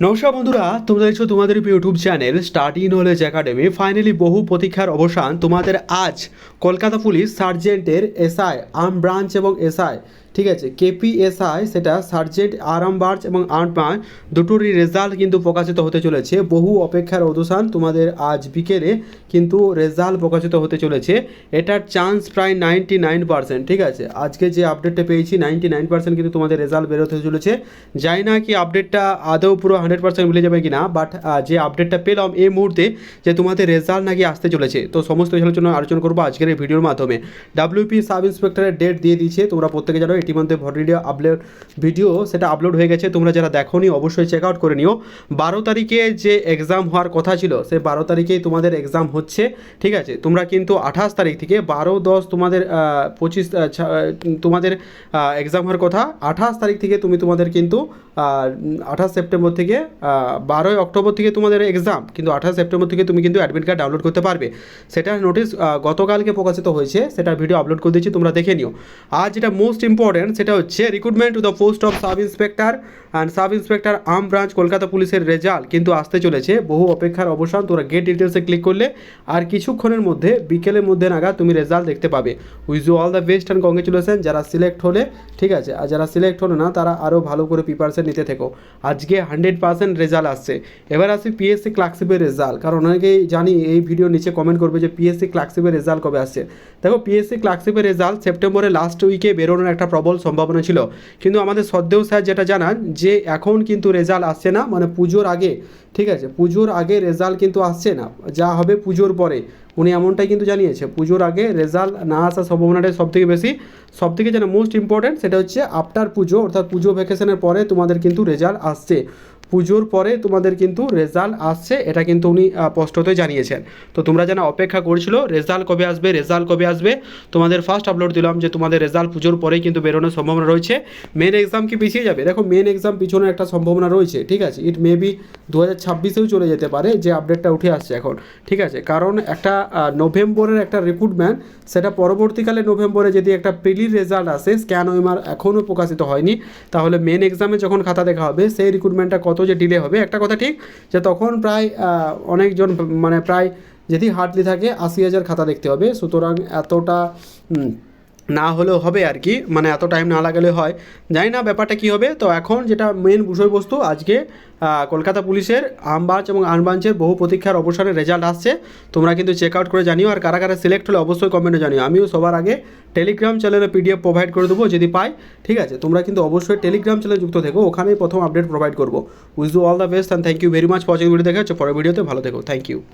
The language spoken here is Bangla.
নমস্কার বন্ধুরা, তোমরা দেখছ তোমাদের YouTube channel study knowledge academy. Finally বহু প্রতীক্ষার অবসান তোমাদের আজ কলকাতা পুলিশ সার্জেন্টের এসআই আর্ম ব্রাঞ্চ এবং এসআই ঠিক আছে কেপিএসআই সেটা সার্জেন্ট আরাম বার্চ এবং ব্রাঞ্চ দুটোরই রেজাল্ট কিন্তু প্রকাশিত হতে চলেছে। বহু অপেক্ষার অবসান তোমাদের আজ বিকেলে কিন্তু রেজাল্ট প্রকাশিত হতে চলেছে। এটার চান্স প্রায় নাইনটি নাইন পার্সেন্ট ঠিক আছে? আজকে যে আপডেটটা পেয়েছি নাইনটি নাইন পার্সেন্ট কিন্তু তোমাদের রেজাল্ট বেরোতে চলেছে। যাই না কি আপডেটটা আদৌ পুরো হান্ড্রেড পার্সেন্ট মিলে যাবে কি না বাট যে আপডেটটা পেলাম এই মুহূর্তে যে তোমাদের রেজাল্ট নাকি আসতে চলেছে। তো সমস্ত জন্য আলোচনা করব আজকের এই ভিডিওর মাধ্যমে। ডাব্লিউপি সাব ইন্সপেক্টরের ডেট দিয়ে দিয়েছে, তোমরা প্রত্যেকে জানো ইতিমধ্যে ভিডিও আপলোড ভিডিও সেটা আপলোড হয়ে গেছে। তোমরা যারা দেখোনি, অবশ্যই চেক আউট করে নিও। বারো তারিখে যে এক্সাম হওয়ার কথা ছিল, সে বারো তারিখেই তোমাদের এক্সাম হচ্ছে, ঠিক আছে? তোমরা কিন্তু আঠাশ তারিখ থেকে বারো দশ তোমাদের পঁচিশ তোমাদের এক্সাম হওয়ার কথা, আঠাশ তারিখ থেকে তুমি তোমাদের কিন্তু আঠাশ সেপ্টেম্বর থেকে বারোই অক্টোবর থেকে তোমাদের এক্সাম কিন্তু আঠাশ সেপ্টেম্বর থেকে তুমি কিন্তু অ্যাডমিট কার্ড ডাউনলোড করতে পারবে। সেটার নোটিশ গতকালকে প্রকাশিত হয়েছে, সেটার ভিডিও আপলোড করে দিয়েছি, তোমরা দেখে নিও। আর যেটা মোস্ট ইম্পর্টেন্ট সেটা হচ্ছে recruitment to the post of sub inspector and sub inspector arm branch Kolkata পুলিশের রেজাল্ট কিন্তু আসতে চলেছে। বহু অপেক্ষার অবসান তোমরা গেট ডিটেলসে ক্লিক করলে আর কিছুক্ষণের মধ্যে, বিকেলের মধ্যে নাগাদ তুমি রেজাল্ট দেখতে পাবে। Wish you all the best and congratulation যারা সিলেক্ট হলে, ঠিক আছে, আর যারা সিলেক্ট হলো না, তারা আরও ভালো করে প্রিপারেশন নিতে থেকো। আজকে হান্ড্রেড পার্সেন্ট রেজাল্ট আসছে। এবার আসি পিএসসি ক্লার্কশিপের রেজাল্ট কারণ অনেকেই জানি এই ভিডিও নিচে কমেন্ট করবে যে পিএসসি ক্লার্কশিপের রেজাল্ট কবে আসছে। দেখো পিএসসি ক্লার্কশিপের রেজাল্ট সেপ্টেম্বরের লাস্ট উইকে বেরোনোর একটা প্রবল সম্ভাবনা ছিল। কিন্তু আমাদের সদ্দেও স্যার যেটা জানান যে এখন কিন্তু রেজাল্ট আসছে না মানে পুজোর আগে, ঠিক আছে? পুজোর আগে রেজাল্ট কিন্তু আসছে না, যা হবে পুজোর পরে। উনি এমনটাই কিন্তু জানিয়েছে, পুজোর আগে রেজাল্ট না আসার সম্ভাবনাটাই সব থেকে বেশি। সব থেকে যেন মোস্ট ইম্পর্ট্যান্ট সেটা হচ্ছে আফটার পুজো, অর্থাৎ পুজো ভ্যাকেশনের পরে তোমাদের কিন্তু রেজাল্ট আসছে। পুজোর পরে তোমাদের কিন্তু রেজাল্ট আসছে, এটা কিন্তু উনি স্পষ্টতই জানিয়েছেন। তো তোমরা যেন অপেক্ষা করছিল রেজাল্ট কবে আসবে রেজাল্ট কবে আসবে, তোমাদের ফার্স্ট আপলোড দিলাম যে তোমাদের রেজাল্ট পুজোর পরেই কিন্তু বেরোনোর সম্ভাবনা রয়েছে। মেন এক্সাম কি পিছিয়ে যাবে? দেখো মেন এক্সাম পিছনে একটা সম্ভাবনা রয়েছে, ঠিক আছে? ইট মে বি দু হাজার ছাব্বিশেও চলে যেতে পারে, যে আপডেটটা উঠে আসছে এখন, ঠিক আছে? কারণ একটা নভেম্বরের একটা রিক্রুটমেন্ট সেটা পরবর্তীকালে নভেম্বরে যদি একটা প্রিলির রেজাল্ট আসে স্ক্যান ওয়েমার এখনও প্রকাশিত হয়নি, তাহলে মেন এক্সামে যখন খাতা দেখা হবে, সেই রিক্রুটমেন্টটা কত যে ডিলে হবে, একটা কথা ঠিক যে তখন প্রায় অনেকজন মানে প্রায় যদি হার্ডলি থাকে আশি হাজার খাতা দেখতে হবে। সুতরাং এতটা না হলেও হবে আর কি মানে এত টাইম না লাগালে হয়। জানি না ব্যাপারটা কী হবে, তো এখন যেটা মেন বিষয়বস্তু, আজকে কলকাতা পুলিশের আমবাঞ্চ এবং আনবাঞ্চের বহু প্রতীক্ষার অবসরের রেজাল্ট আসছে। তোমরা কিন্তু চেক আউট করে জানিও, আর কারা কারা সিলেক্ট হলে অবশ্যই কমেন্টে জানিও। আমিও সবার আগে টেলিগ্রাম চ্যানেলে পিডিএফ প্রোভাইড করে দেবো, যদি পাই। ঠিক আছে? তোমরা কিন্তু অবশ্যই টেলিগ্রাম চ্যানেলে যুক্ত থেকো, ওখানেই প্রথম আপডেট প্রোভাইড করব। Wish you all the best and thank you very much watching video দেখা হচ্ছে পরের ভিডিওতে ভালো থেকো। Thank you